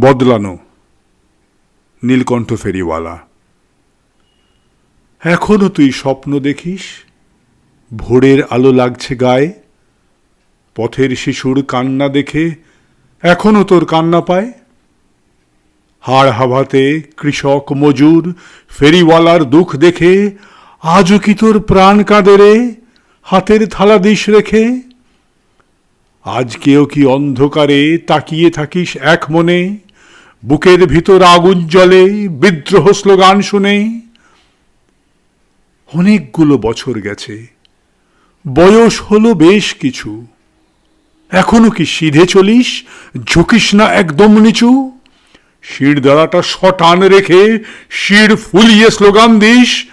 বদলানো। নীলকণ্ঠ ফেরিওয়ালা। এখনও তুই স্বপ্ন দেখিস? ভোরের আলো লাগছে গায়ে। পথের শিশুর কান্না দেখে এখনও তোর কান্না পায়? হাড় হাভাতে কৃষক মজুর, ফেরিওয়ালার দুঃখ দেখে আজও কি তোর প্রাণ কাঁদে রে? হাতের থালা দিস রেখে? আজকেও কি অন্ধকারে তাকিয়ে থাকিস এক মনে? বুকের ভিতর আগুন জ্বলে, বিদ্রোহ স্লোগান শুনে। অনেকগুলো বছর গেছে। বয়স হলো বেশ কিছু। এখনও কি সিধে চলিস? ঝুঁকিস না একদম নিচু? শির দাঁড়াটা শটান রেখে শির ফুলিয়ে স্লোগান দিস।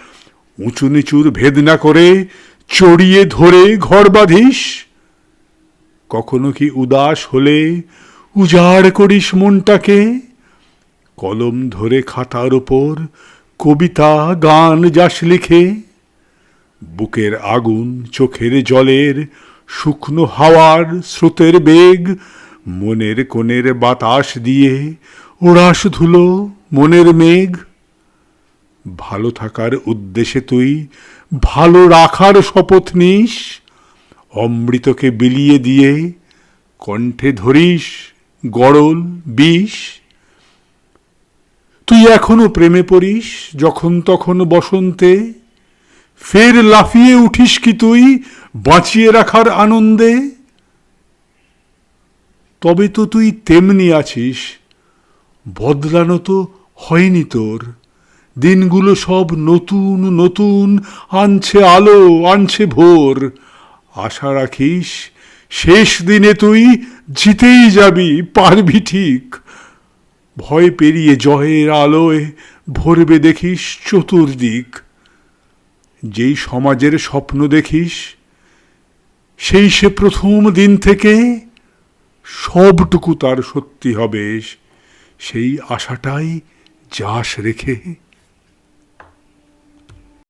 উঁচু নিচুর ভেদ না করে চড়িয়ে ধরে ঘর বাঁধিস। কখনো কি উদাস হলে উজাড় করিস মনটাকে? কলম ধরে খাতার ওপর কবিতা গান যাস লিখে, বুকের আগুন চোখের জলের শুকনো হাওয়ার স্রোতের বেগ মনের কোণের বাতাস দিয়ে ওড়াস ধুলো মনের মেঘ। ভালো থাকার উদ্দেশ্যে তুই ভালো রাখার শপথ নিস, অমৃতকে বিলিয়ে দিয়ে কণ্ঠে ধরিস গড়ল বিষ। এখনও প্রেমে পড়িস, যখন তখন বসন্তে। ফের লাফিয়ে উঠিস কি তুই বাঁচিয়ে রাখার আনন্দে? তবে তো তুই তেমনি আছিস, বদলানো তো হয়নি তোর। দিনগুলো সব নতুন নতুন, আনছে আলো, আনছে ভোর। আশা রাখিস, শেষ দিনে তুই জিতেই যাবি, পারবি ঠিক। ভয় পেরিয়ে জয়ের আলোয় ভরবে দেখিস চতুর্দিক। যেই সমাজের স্বপ্ন দেখিস, সেই সে প্রথম দিন থেকে সবটুকু তার সত্যি হবে। সেই আশাটাই যাস রেখে